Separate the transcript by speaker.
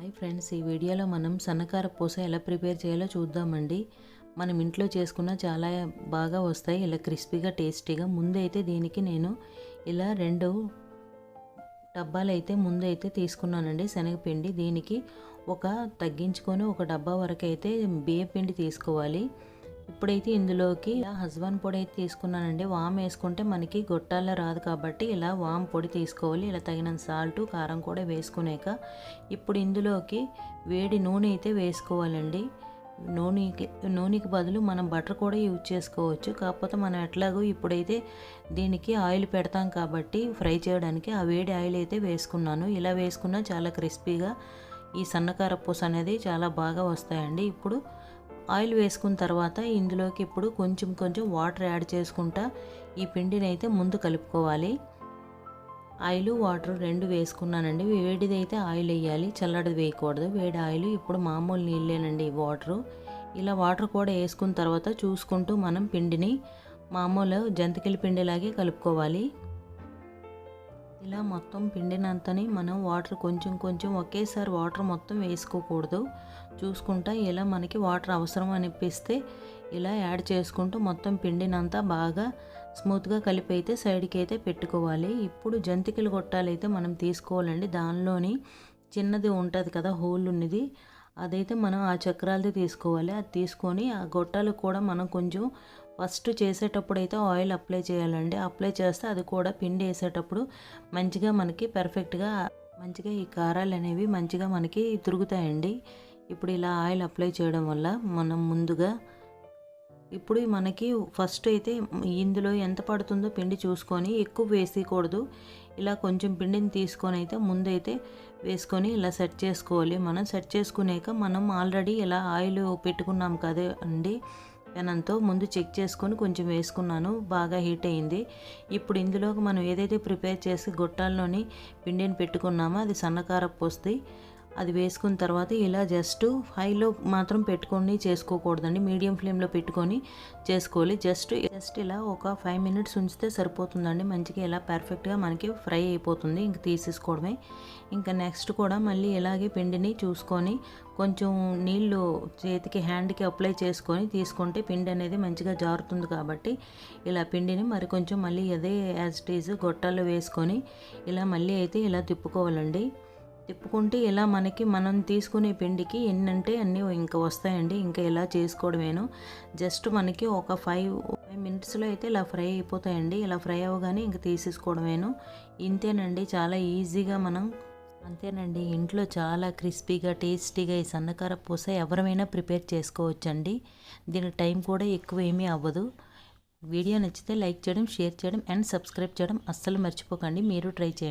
Speaker 1: Hi friends ఈ వీడియోలో మనం సన్నకార పూస ఎలా ప్రిపేర్ చేయాలో చూద్దామండి. మనం ఇంట్లో చేసుకున్న చాలా బాగా వస్తాయి ఇలా క్రిస్పీగా టేస్టీగా. ముందైతే దీనికి నేను ఇలా రెండు డబ్బాలు అయితే ముందు అయితే తీసుకున్నానండి శనగపిండి. దీనికి ఒక తగ్గించుకొని ఒక డబ్బా వరకు అయితే బియ్య పిండి తీసుకోవాలి. ఇప్పుడైతే ఇందులోకి ఇలా హస్బెండ్ పొడి అయితే తీసుకున్నానండి. వామ్ వేసుకుంటే మనకి గొట్టాల రాదు కాబట్టి ఇలా వామ్ పొడి తీసుకోవాలి. ఇలా తగినంత సాల్ట్ కారం కూడా వేసుకునేక ఇప్పుడు ఇందులోకి వేడి నూనె అయితే వేసుకోవాలండి. నూనెకి నూనెకి బదులు మనం బటర్ కూడా యూజ్ చేసుకోవచ్చు. కాకపోతే మనం ఎట్లాగో ఇప్పుడైతే దీనికి ఆయిల్ పెడతాం కాబట్టి ఫ్రై చేయడానికి ఆ వేడి ఆయిల్ అయితే వేసుకున్నాను. ఇలా వేసుకున్నా చాలా క్రిస్పీగా ఈ సన్నకార పూస అనేది చాలా బాగా వస్తాయండి. ఇప్పుడు ఆయిల్ వేసుకున్న తర్వాత ఇందులోకి ఇప్పుడు కొంచెం కొంచెం వాటర్ యాడ్ చేసుకుంటా ఈ పిండిని అయితే ముందు కలుపుకోవాలి. ఆయిల్ వాటర్ రెండు వేసుకున్నానండి. వేడిది అయితే ఆయిల్ వేయాలి చల్లడిది వేయకూడదు. వేడి ఆయిల్ ఇప్పుడు మామూలు నీళ్ళేనండి వాటరు. ఇలా వాటర్ కూడా వేసుకున్న తర్వాత చూసుకుంటూ మనం పిండిని మామూలు జంతికల పిండిలాగే కలుపుకోవాలి. ఇలా మొత్తం పిండినంతని మనం వాటర్ కొంచెం కొంచెం ఒకేసారి వాటర్ మొత్తం వేసుకోకూడదు. చూసుకుంటా ఇలా మనకి వాటర్ అవసరం అనిపిస్తే ఇలా యాడ్ చేసుకుంటూ మొత్తం పిండినంతా బాగా స్మూత్గా కలిపి అయితే సైడ్కి అయితే పెట్టుకోవాలి. ఇప్పుడు జంతికలు గొట్టాలైతే మనం తీసుకోవాలండి. దానిలోని చిన్నది ఉంటుంది కదా హోల్ ఉన్నది. అదైతే మనం ఆ చక్రాలది తీసుకోవాలి. అది తీసుకొని ఆ గొట్టాలు కూడా మనం కొంచెం ఫస్ట్ చేసేటప్పుడు అయితే ఆయిల్ అప్లై చేయాలండి. అప్లై చేస్తే అది కూడా పిండి వేసేటప్పుడు మంచిగా మనకి పర్ఫెక్ట్గా మంచిగా ఈ కారాలు అనేవి మంచిగా మనకి తిరుగుతాయండి. ఇప్పుడు ఇలా ఆయిల్ అప్లై చేయడం వల్ల మనం ముందుగా ఇప్పుడు మనకి ఫస్ట్ అయితే ఇందులో ఎంత పడుతుందో పిండి చూసుకొని ఎక్కువ వేసేయకూడదు. ఇలా కొంచెం పిండిని తీసుకొని అయితే ముందైతే వేసుకొని ఇలా సెట్ చేసుకోవాలి. మనం సెట్ చేసుకునేక మనం ఆల్రెడీ ఇలా ఆయిల్ పెట్టుకున్నాం కదా అండి? పెనంతో ముందు చెక్ చేసుకొని కొంచెం వేసుకున్నాను బాగా హీట్ అయింది. ఇప్పుడు ఇందులోకి మనం ఏదైతే ప్రిపేర్ చేసి గొట్టాల్లోని పిండిని పెట్టుకున్నామో అది సన్నకారపు వస్తుంది అది వేసుకున్న తర్వాత ఇలా జస్ట్ హైలో మాత్రం పెట్టుకొని చేసుకోకూడదండి. మీడియం ఫ్లేమ్లో పెట్టుకొని చేసుకోవాలి. జస్ట్ జస్ట్ ఇలా ఒక ఫైవ్ మినిట్స్ ఉంచితే సరిపోతుందండి. మంచిగా ఇలా పర్ఫెక్ట్గా మనకి ఫ్రై అయిపోతుంది. ఇంక తీసేసుకోవడమే. ఇంకా నెక్స్ట్ కూడా మళ్ళీ ఇలాగే పిండిని చూసుకొని కొంచెం నీళ్ళు చేతికి హ్యాండ్కి అప్లై చేసుకొని తీసుకుంటే పిండి అనేది మంచిగా జారుతుంది కాబట్టి ఇలా పిండిని మరి కొంచెం మళ్ళీ అదే యాజ్ ఇట్ ఈజ్ గొట్టాలు వేసుకొని ఇలా మళ్ళీ అయితే ఇలా తిప్పుకోవాలండి. తిప్పుకుంటే ఇలా మనకి మనం తీసుకునే పిండికి ఎన్నంటే అన్నీ ఇంకా వస్తాయండి. ఇంకా ఇలా చేసుకోవడమేను. జస్ట్ మనకి ఒక ఫైవ్ ఫైవ్ మినిట్స్లో అయితే ఇలా ఫ్రై అయిపోతాయండి. ఇలా ఫ్రై అవ్వగానే ఇంకా తీసేసుకోవడమేను. ఇంతేనండి చాలా ఈజీగా మనం అంతేనండి. ఇంట్లో చాలా క్రిస్పీగా టేస్టీగా ఈ సన్నకార పూస ఎవరమైనా ప్రిపేర్ చేసుకోవచ్చండి. దీని టైం కూడా ఎక్కువ ఏమీ అవ్వదు. వీడియో నచ్చితే లైక్ చేయడం షేర్ చేయడం అండ్ సబ్స్క్రైబ్ చేయడం అస్సలు మర్చిపోకండి. మీరు ట్రై చేయండి.